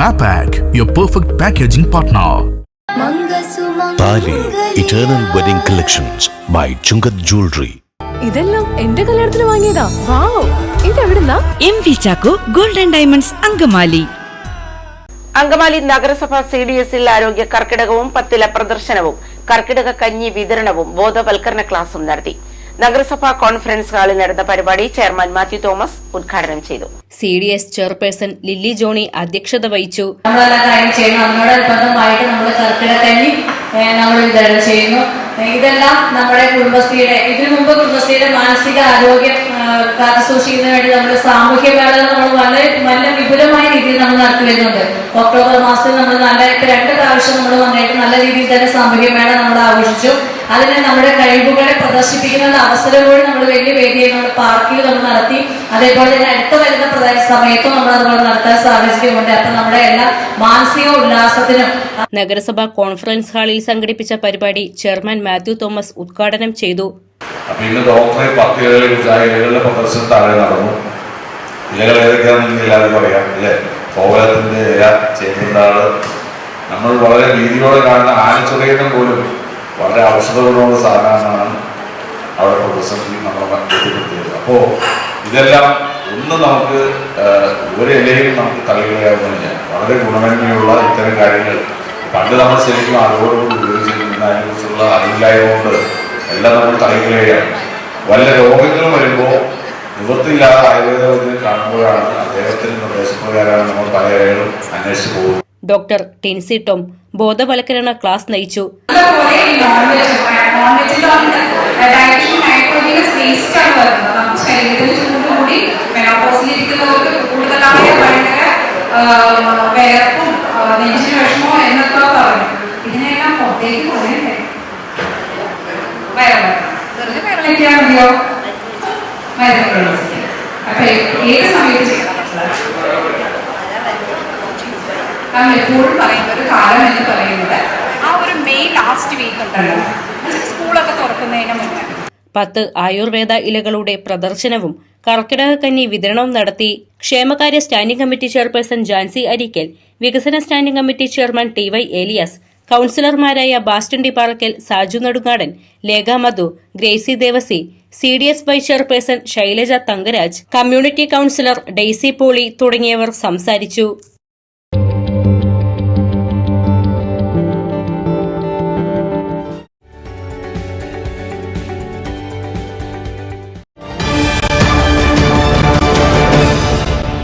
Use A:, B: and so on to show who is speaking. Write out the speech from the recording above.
A: Mapac, your perfect packaging partner.
B: Thali eternal wedding collections by Chungath jewellery
C: ഇതെല്ലാം എന്റെ കല്യാണത്തിന് വാങ്ങിയതാ. Wow. ഇതെവിടുന്നാ?
D: M V Chacko golden diamonds Angamaly.
E: Angamaly നഗരസഭ C D എസിൽ ആരോഗ്യ കർക്കിടകവും പത്തില പ്രദർശനവും കർക്കിടക കഞ്ഞി വിതരണവും ബോധവൽക്കരണ ക്ലാസും നടത്തി. നഗരസഭാ കോൺഫറൻസ് ഹാളിൽ നടന്ന പരിപാടി ചെയർമാൻ മാത്യു തോമസ് ഉദ്ഘാടനം ചെയ്തു.
F: C D S chairperson Lilly Johnny അധ്യക്ഷത വഹിച്ചു.
G: നമ്മൾ നമ്മൾ വിതരണം ചെയ്യുന്നു. ഇതെല്ലാം നമ്മുടെ കുടുംബശ്രീയുടെ ഇതിനു മുമ്പ് കുടുംബശ്രീയുടെ മാനസിക ആരോഗ്യം കാത്തുസൂക്ഷിക്കുന്നതിന് കാത്തു സൂക്ഷിക്കുന്നതിന് വേണ്ടി നമ്മുടെ സാമൂഹ്യ മേളകൾ നമ്മൾ വളരെ നല്ല വിപുലമായ രീതിയിൽ നമ്മൾ നടത്തി വരുന്നുണ്ട് ഒക്ടോബർ മാസത്തിൽ നമ്മൾ നല്ല രണ്ട് പ്രാവശ്യം നമ്മൾ വന്നിട്ട് നല്ല രീതിയിൽ തന്നെ സാമൂഹ്യ മേള നമ്മൾ ആഘോഷിച്ചു. അതിന് നമ്മുടെ കഴിവുകളെ പ്രദർശിപ്പിക്കുന്ന അവസരം കൂടി നമ്മൾ വലിയ വേദിയെ നമ്മുടെ പാർക്കിൽ നമ്മൾ നടത്തി അതേപോലെ തന്നെ അടുത്ത വരുന്ന പ്രധാന സമയത്തും നമ്മൾ അതുപോലെ നടത്താൻ സാഹചര്യമുണ്ട് അപ്പൊ നമ്മുടെ എല്ലാ മാനസിക ഉല്ലാസത്തിനും
F: നഗരസഭാ കോൺഫറൻസ് ഹാളിൽ സംഘടിപ്പിച്ച പരിപാടി ചെയർമാൻ മാത്യു തോമസ് ഉദ്ഘാടനം ചെയ്തു.
H: അപ്പൊ ഇന്ന് ഡോക്ടറെ കുറിച്ച് ഇലകളുടെ പ്രദർശനം താഴെ നടന്നു. ഇലകൾ ഏതൊക്കെയാണെന്ന് എല്ലാവരും പറയാം അല്ലേ? കോവലത്തിന്റെ ഇല ചേമ്പിണ്ടാൾ നമ്മൾ വളരെ രീതിയോടെ കാണുന്ന ആനച്ചുറയിടം പോലും വളരെ ഔഷധ സാധനങ്ങളാണ് അവിടെ പ്രദർശനത്തിൽ നമ്മൾ ബോധ്യപ്പെടുത്തിയത് അപ്പോൾ ഇതെല്ലാം ഒന്ന് നമുക്ക് ഒരു ഇലയിലും നമുക്ക് തള്ളികളയാവുന്നില്ല വളരെ ഗുണമേന്മയുള്ള ഇത്തരം കാര്യങ്ങൾ. പണ്ട് നമ്മൾ ശരിക്കും അറിവോടുകൂടി ഉപയോഗിച്ചിരുന്ന അതിനെക്കുറിച്ചുള്ള അറിവില്ലായ്മ കൊണ്ട് എല്ലാം നമ്മൾ തള്ളികളയാണ് വല്ല രോഗങ്ങൾ വരുമ്പോൾ നിവൃത്തിയില്ലാതെ ആയുർവേദ വൈദ്യം കാണുമ്പോഴാണ് അദ്ദേഹത്തിന്റെ നിർദ്ദേശപ്രകാരമാണ് നമ്മൾ പല ഇലകളും അന്വേഷിച്ച് പോകുന്നത്.
F: ഡോക്ടർ ടെൻസി ടോം ബോധവൽക്കരണ ക്ലാസ് നയിച്ചു.
I: ഇതിനെല്ലാം അപ്പൊ ഏത് സമയത്ത് നമ്മൾ എപ്പോഴും പറയുന്ന ഒരു കാലം എന്ന് പറയുന്നത്. ആ ഒരു മെയ് ലാസ്റ്റ് വീക്ക് ഉണ്ടല്ലോ. സ്കൂളൊക്കെ തുറക്കുന്നതിന് മുന്നേ.
F: പത്ത് ആയുർവേദ ഇലകളുടെ പ്രദർശനവും കർക്കിടക കന്നി വിതരണവും നടത്തി ക്ഷേമകാര്യ standing committee chairperson Jancy Arikkal വികസന standing committee chairman T Y Elias കൌൺസിലർമാരായ Baston Dipparakkal Saju Nedungadan Lekha Madhu Gracy Devasi C D S vice chairperson Shailaja Thankaraj community councillor Daisy Poly തുടങ്ങിയവർ സംസാരിച്ചു.